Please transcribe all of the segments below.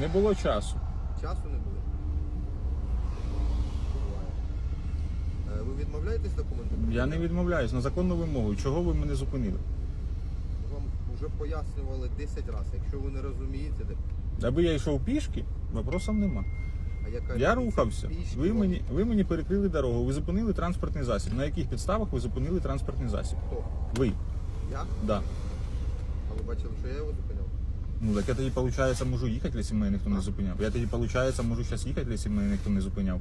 Не було часу. Часу не було. Буває. Е, Ви відмовляєтесь документи? Я не відмовляюсь на законну вимогу. Чого ви мене зупинили? Вам вже пояснювали 10 разів. Якщо ви не розумієте, де- Аби я йшов пішки, вопросів нема. а яка Я різниця? рухався. Пішки Ви мені, ви мені перекрили дорогу, ви зупинили транспортний засіб. На яких підставах ви зупинили транспортний засіб? Хто? Ви. Я? Да. А ви бачили, що я його зупиняв? Ну так я тоді, виходить, можу їхати, якщо мене ніхто не зупиняв. Я тоді, виходить, можу зараз їхати, якщо мене ніхто не зупиняв.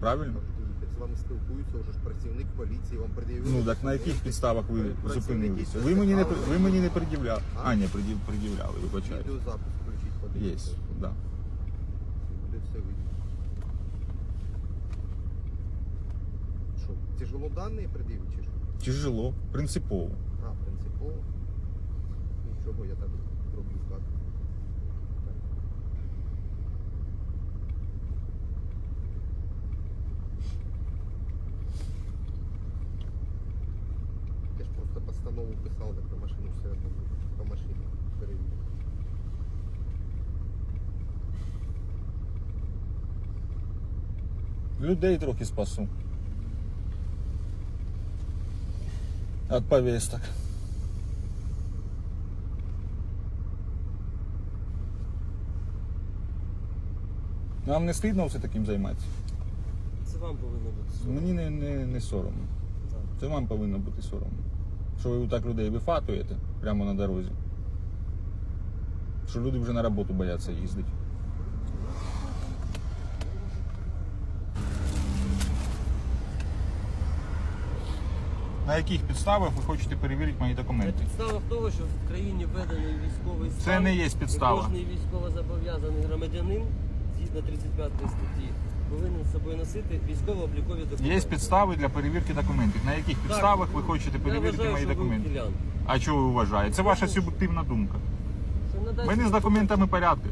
Правильно? Можете. З вами спілкуються вже ж працівник поліції, вам пред'явили. Ну так на яких підставах ви зупинилися? Ви мені не ви мені не пред'являли. А? Ні, пред'яв- пред'являли, вибачайте. Відеозапис включіть, Є, подивіться. да. Буде все видно. Що, тяжело дані пред'явити чи що? Тяжело, принципово. А, принципово. Нічого, я так Я ж просто постанову писав, так на машину все одно по машині перевірю. Людей трохи спасу. От повесток. Нам не стидно все таким займатися? Це вам повинно бути соромно. Мені не, не, не соромно. Так. Це вам повинно бути соромно. Що ви так людей вифатуєте прямо на дорозі. Що люди вже на роботу бояться їздити. На яких підставах ви хочете перевірити мої На документи? підставах того, що в країні введений військовий стан. Це не є підстава. І кожний військовозобов'язаний громадянин, згідно 35 статті, повинен з собою носити військово-облікові документи. Є підстави для перевірки документів. На яких підставах ви хочете перевірити вважаю, мої що ви документи? А чого ви вважаєте? Це ваша суб'єктивна думка. Що не з документами порядки.